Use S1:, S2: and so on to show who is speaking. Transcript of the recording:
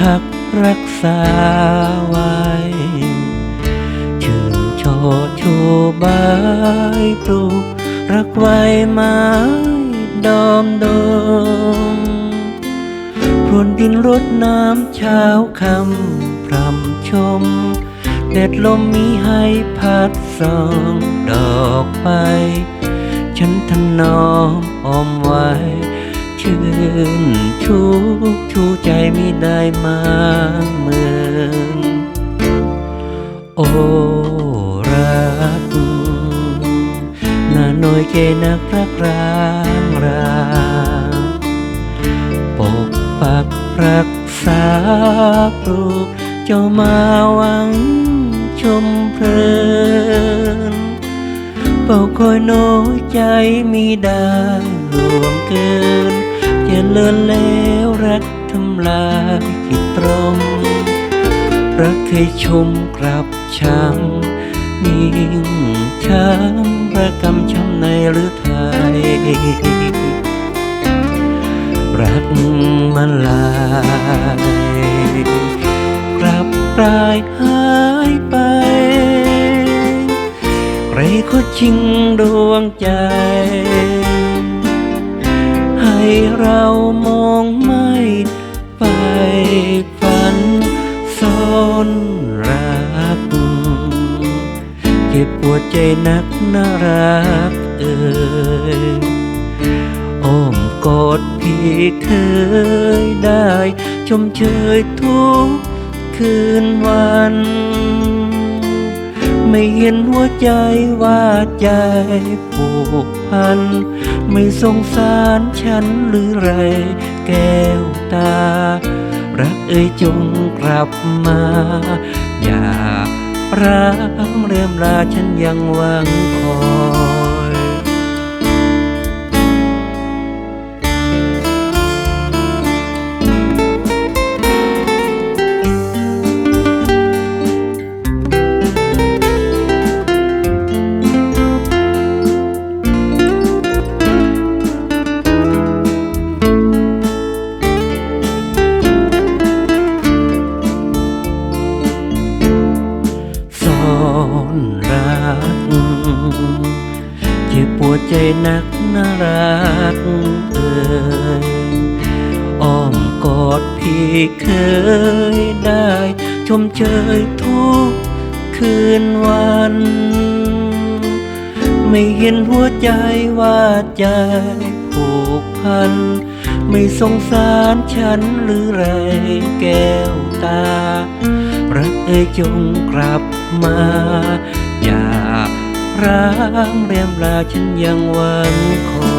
S1: ทักรักษาไว้ ชื่นชอชูใบปลูกรักไว้ไม้ดอมดงพรวนดินรดน้ำเช้าคำพรำชมแดดลมมีให้พัดสองดอกไป ฉันทนอมออมไว้ ชื่นชูชูใจมิได้มาเมืองโอรักน่าน้อยเจนักรักรางราปกปักรักษาปลูกเจ้ามาหวังชมเพลินเป่าคอยน้อยใจมีได้หลวงเกิน อย่าเจริญแล้วรักทำลายคิดตรง รักเคยชมกลับช้ำนิ่งช้ำระกำช้ำในหรือไทย รักมันลายกลับกลายหายไปใครเขาจริงดวงใจ เรามองไม่ไปฝันซ่อนรักเจ็บปวดใจนักน่ารักเอ่ยอ้อมกอดพี่เคยได้ ชมเชยทุกคืนวัน ไม่เห็นหัวใจว่าใจผูกพัน ไม่สงสารฉันหรือไร แก้วตา รักเอ่ยจงกลับมา อย่าร้างเรียมลาฉันยังหวังคอ ปวดใจนักนารักเอ่ยอ้อมกอดพี่เคยได้ ชมเชยทุกคืนวัน ไม่เห็นหัวใจว่าใจผูกพัน ไม่สงสารฉันหรือไรแก้วตา รักเอ่ยจงกลับมา อย่า ร้างเรียมลาฉันยังหวังคอย